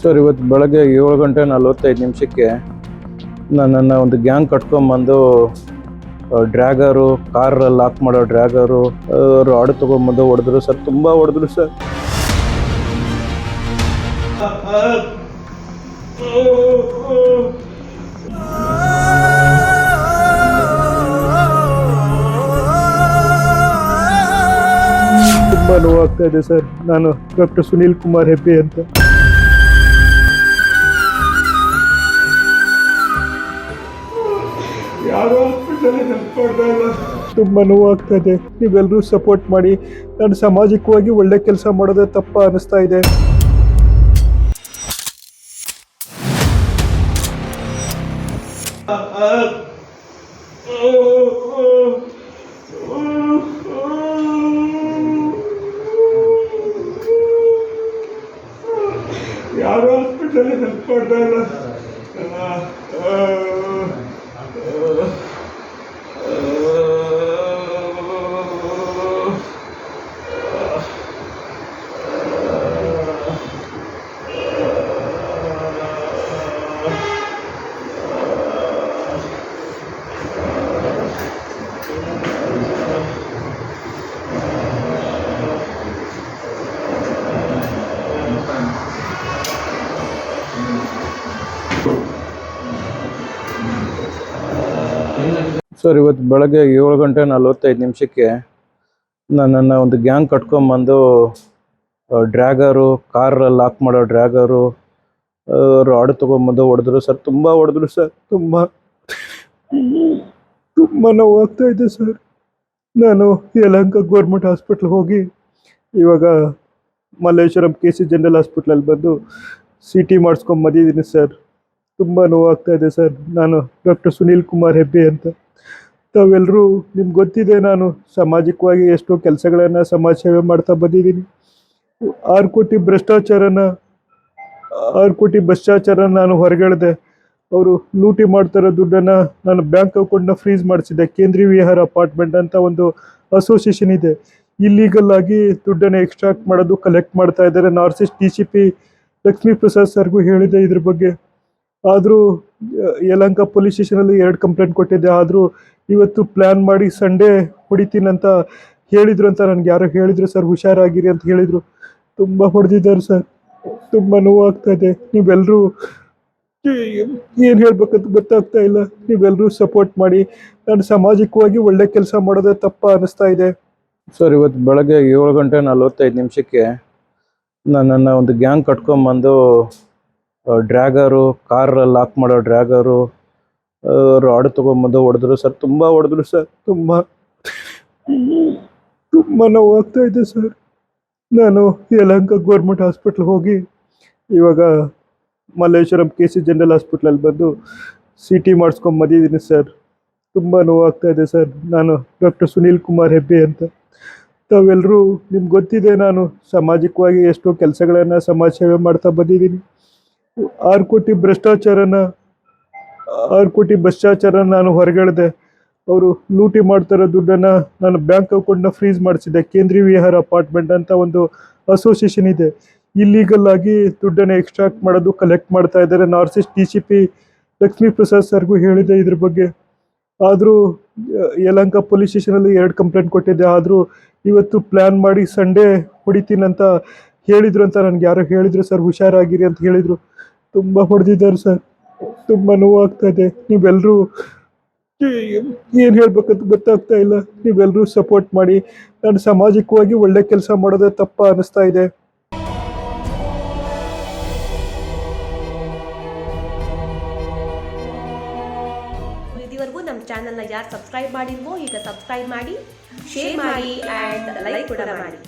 Sir, ಇವತ್ತು ಬೆಳಗ್ಗೆ ಏಳು ಗಂಟೆ ನಲ್ವತ್ತೈದು ನಿಮಿಷಕ್ಕೆ ನನ್ನನ್ನು ಒಂದು ಗ್ಯಾಂಗ್ ಕಟ್ಕೊಂಬಂದು ಡ್ರ್ಯಾಗರು, ಕಾರಲ್ಲಿ ಲಾಕ್ ಮಾಡೋ ಡ್ರ್ಯಾಗರು ರಾಡ್ ತೊಗೊಂಬಂದು ಹೊಡೆದ್ರು ಸರ್. ತುಂಬ ಹೊಡೆದ್ರು ಸರ್. ತುಂಬ ನೋವಾಗ್ತಾ ಇದೆ ಸರ್. ನಾನು ಡಾಕ್ಟರ್ ಸುನೀಲ್ ಕುಮಾರ್ ಹೆಬ್ಬೆ ಅಂತ. ಯಾರೋ ಹಾಸ್ಪಿಟಲ್ ಇಲ್ಲ. ತುಂಬ ಇದೆ ನೀವೆಲ್ಲರೂ ಸಪೋರ್ಟ್ ಮಾಡಿ. ನಾನು ಸಾಮಾಜಿಕವಾಗಿ ಒಳ್ಳೆ ಕೆಲಸ ಮಾಡೋದೇ ತಪ್ಪ ಅನಿಸ್ತಾ ಇದೆ. ಯಾರೋ ಹಾಸ್ಪಿಟಲ್ ಹೆಲ್ಪ್ ಮಾಡ್ತಾ ಇಲ್ಲ. Uh, uh. ಸರ್, ಇವತ್ತು ಬೆಳಗ್ಗೆ ಏಳು ಗಂಟೆ ನಲ್ವತ್ತೈದು ನಿಮಿಷಕ್ಕೆ ನನ್ನನ್ನು ಒಂದು ಗ್ಯಾಂಗ್ ಕಟ್ಕೊಂಬಂದು ಡ್ರ್ಯಾಗರು ಕಾರ್ ಲಾಕ್ ಮಾಡೋ ಡ್ರ್ಯಾಗರು ರಾಡ್ ತೊಗೊಂಬಂದು ಹೊಡೆದ್ರು. ಸರ್, ತುಂಬ ಹೊಡೆದ್ರು ಸರ್, ತುಂಬ. ತುಂಬ ನೋವಾಗ್ತಾ ಇದೆ ಸರ್. ನಾನು ಯಲಹಂಕ ಗೌರ್ಮೆಂಟ್ ಹಾಸ್ಪಿಟ್ಲ್ಗೆ ಹೋಗಿ ಇವಾಗ ಮಲ್ಲೇಶ್ವರಂ ಕೆ ಸಿ ಜನರಲ್ ಹಾಸ್ಪಿಟ್ಲಲ್ಲಿ ಬಂದು ಸಿ ಟಿ ಮಾಡಿಸ್ಕೊಂಬಂದಿದ್ದೀನಿ ಸರ್. ತುಂಬ ನೋವಾಗ್ತಾ ಇದೆ ಸರ್. ನಾನು ಡಾಕ್ಟರ್ ಸುನೀಲ್ ಕುಮಾರ್ ಹೆಬ್ಬೆ ಅಂತ. ತಾವೆಲ್ಲರೂ ನಿಮ್ಗೆ ಗೊತ್ತಿದೆ, ನಾನು ಸಾಮಾಜಿಕವಾಗಿ ಎಷ್ಟೋ ಕೆಲಸಗಳನ್ನು ಸಮಾಜ ಸೇವೆ ಮಾಡ್ತಾ ಬಂದಿದ್ದೀನಿ. ಆರು ಕೋಟಿ ಭ್ರಷ್ಟಾಚಾರನ, ಆರು ಕೋಟಿ ಭ್ರಷ್ಟಾಚಾರ ನಾನು ಹೊರಗೆಳೆದೆ. ಅವರು ಲೂಟಿ ಮಾಡ್ತಾರೋ ದುಡ್ಡನ್ನು ನಾನು ಬ್ಯಾಂಕ್ ಅಕೌಂಟ್ನ ಫ್ರೀಸ್ ಮಾಡಿಸಿದ್ದೆ. ಕೇಂದ್ರೀಯ ವಿಹಾರ ಅಪಾರ್ಟ್ಮೆಂಟ್ ಅಂತ ಒಂದು ಅಸೋಸಿಯೇಷನ್ ಇದೆ. ಇಲ್ಲೀಗಲ್ ಆಗಿ ದುಡ್ಡನ್ನು ಎಕ್ಸ್ಟ್ರಾಕ್ಟ್ ಮಾಡೋದು ಕಲೆಕ್ಟ್ ಮಾಡ್ತಾ ಇದ್ದಾರೆ. North east D C P Lakshmi Prasad ಸರ್ಗೂ ಹೇಳಿದೆ ಇದ್ರ ಬಗ್ಗೆ. ಆದರೂ ಯಲಹಂಕ ಪೊಲೀಸ್ ಸ್ಟೇಷನಲ್ಲಿ ಎರಡು ಕಂಪ್ಲೇಂಟ್ ಕೊಟ್ಟಿದ್ದೆ. ಆದರೂ ಇವತ್ತು ಪ್ಲ್ಯಾನ್ ಮಾಡಿ ಸಂಡೇ ಹೊಡಿತೀನಂತ ಹೇಳಿದ್ರು ಅಂತ ನನಗೆ ಯಾರೋ ಹೇಳಿದ್ರು. ಸರ್, ಹುಷಾರಾಗಿರಿ ಅಂತ ಹೇಳಿದರು. ತುಂಬ ಹೊಡೆದಿದ್ದಾರೆ ಸರ್. ತುಂಬ ನೋವಾಗ್ತಾ ಇದೆ. ನೀವೆಲ್ಲರೂ ಏನು ಹೇಳ್ಬೇಕಂತ ಗೊತ್ತಾಗ್ತಾ ಇಲ್ಲ. ನೀವೆಲ್ಲರೂ ಸಪೋರ್ಟ್ ಮಾಡಿ. ನಾನು ಸಾಮಾಜಿಕವಾಗಿ ಒಳ್ಳೆ ಕೆಲಸ ಮಾಡೋದೇ ತಪ್ಪ ಅನ್ನಿಸ್ತಾ ಇದೆ. ಸರ್, ಇವತ್ತು ಬೆಳಗ್ಗೆ ಏಳು ಗಂಟೆ ನಲ್ವತ್ತೈದು ನಿಮಿಷಕ್ಕೆ ನನ್ನನ್ನು ಒಂದು ಗ್ಯಾಂಗ್ ಕಟ್ಕೊಂಬಂದು ಡ್ರ್ಯಾಗರು ಕಾರ್ ಲಾಕ್ ಮಾಡೋ ಡ್ರ್ಯಾಗರು ರಾಡ್ ತೊಗೊಂಬಂದು ಹೊಡೆದ್ರು ಸರ್. ತುಂಬ ಹೊಡೆದ್ರು ಸರ್. ತುಂಬ. ತುಂಬ ನೋವಾಗ್ತಾ ಇದೆ ಸರ್. ನಾನು ಯಲಹಂಕ ಗೌರ್ಮೆಂಟ್ ಹಾಸ್ಪಿಟ್ಲ್ಗೆ ಹೋಗಿ ಇವಾಗ ಮಲ್ಲೇಶ್ವರಂ ಕೆ ಸಿ ಜನರಲ್ ಹಾಸ್ಪಿಟ್ಲಲ್ಲಿ ಬಂದು ಸಿ ಟಿ ಮಾಡಿಸ್ಕೊಂಬಂದಿದ್ದೀನಿ ಸರ್. ತುಂಬ ನೋವಾಗ್ತಾ ಇದೆ ಸರ್. ನಾನು ಡಾಕ್ಟರ್ ಸುನೀಲ್ ಕುಮಾರ್ ಹೆಬ್ಬೆ ಅಂತ. ತಾವೆಲ್ಲರೂ ನಿಮ್ಗೆ ಗೊತ್ತಿದೆ, ನಾನು ಸಾಮಾಜಿಕವಾಗಿ ಎಷ್ಟೋ ಕೆಲಸಗಳನ್ನು ಸಮಾಜ ಸೇವೆ ಮಾಡ್ತಾ ಬಂದಿದ್ದೀನಿ. ಆರು ಕೋಟಿ ಭ್ರಷ್ಟಾಚಾರನ, ಆರು ಕೋಟಿ ಭ್ರಷ್ಟಾಚಾರ ನಾನು ಹೊರಗೆಳೆದೆ. ಅವರು ಲೂಟಿ ಮಾಡ್ತಾರೋ ದುಡ್ಡನ್ನು ನಾನು ಬ್ಯಾಂಕ್ ಅಕೌಂಟ್ನ ಫ್ರೀಸ್ ಮಾಡಿಸಿದೆ ಕೇಂದ್ರೀಯ ವಿಹಾರ ಅಪಾರ್ಟ್ಮೆಂಟ್ ಅಂತ ಒಂದು ಅಸೋಸಿಯೇಷನ್ ಇದೆ. ಇಲ್ಲೀಗಲ್ ಆಗಿ ದುಡ್ಡನ್ನು ಎಕ್ಸ್ಟ್ರಾಕ್ಟ್ ಮಾಡೋದು ಕಲೆಕ್ಟ್ ಮಾಡ್ತಾ ಇದ್ದಾರೆ. North east D C P Lakshmi Prasad ಸರ್ಗೂ ಹೇಳಿದೆ ಇದ್ರ ಬಗ್ಗೆ. ಆದರೂ ಯಲಂಕ ಪೊಲೀಸ್ ಸ್ಟೇಷನಲ್ಲಿ ಎರಡು ಕಂಪ್ಲೇಂಟ್ ಕೊಟ್ಟಿದ್ದೆ. ಆದರೂ, ಇವತ್ತು ಪ್ಲ್ಯಾನ್ ಮಾಡಿ ಸಂಡೇ ಹೊಡಿತೀನಂತ ಹೇಳಿದ್ರು ಅಂತ ನನಗೆ ಯಾರೋ ಹೇಳಿದ್ರು. ಸರ್ ಹುಷಾರಾಗಿರಿ ಅಂತ ಹೇಳಿದರು. ತುಂಬ ಹೊಡೆದಿದ್ದಾರೆ ಸರ್. ತುಂಬ ನೋವಾಗ್ತಾಯಿದೆ ನೀವೆಲ್ಲರೂ ಏನು ಹೇಳ್ಬೇಕಂತ ಗೊತ್ತಾಗ್ತಾ ಇಲ್ಲ. ನೀವೆಲ್ಲರೂ ಸಪೋರ್ಟ್ ಮಾಡಿ. ನಾನು ಸಾಮಾಜಿಕವಾಗಿ ಒಳ್ಳೆ ಕೆಲಸ ಮಾಡೋದೇ ತಪ್ಪ ಅನಿಸ್ತಾ ಇದೆ. ಇದುವರೆಗೂ ನಮ್ಮ ಚಾನಲ್ನ ಯಾರು ಸಬ್ಸ್ಕ್ರೈಬ್ ಮಾಡಿಲ್ವೋ ಈಗ ಸಬ್ಸ್ಕ್ರೈಬ್ ಮಾಡಿ ಶೇರ್ ಮಾಡಿ ಆ್ಯಂಡ್ ಲೈಕ್ ಕೂಡ ಮಾಡಿ.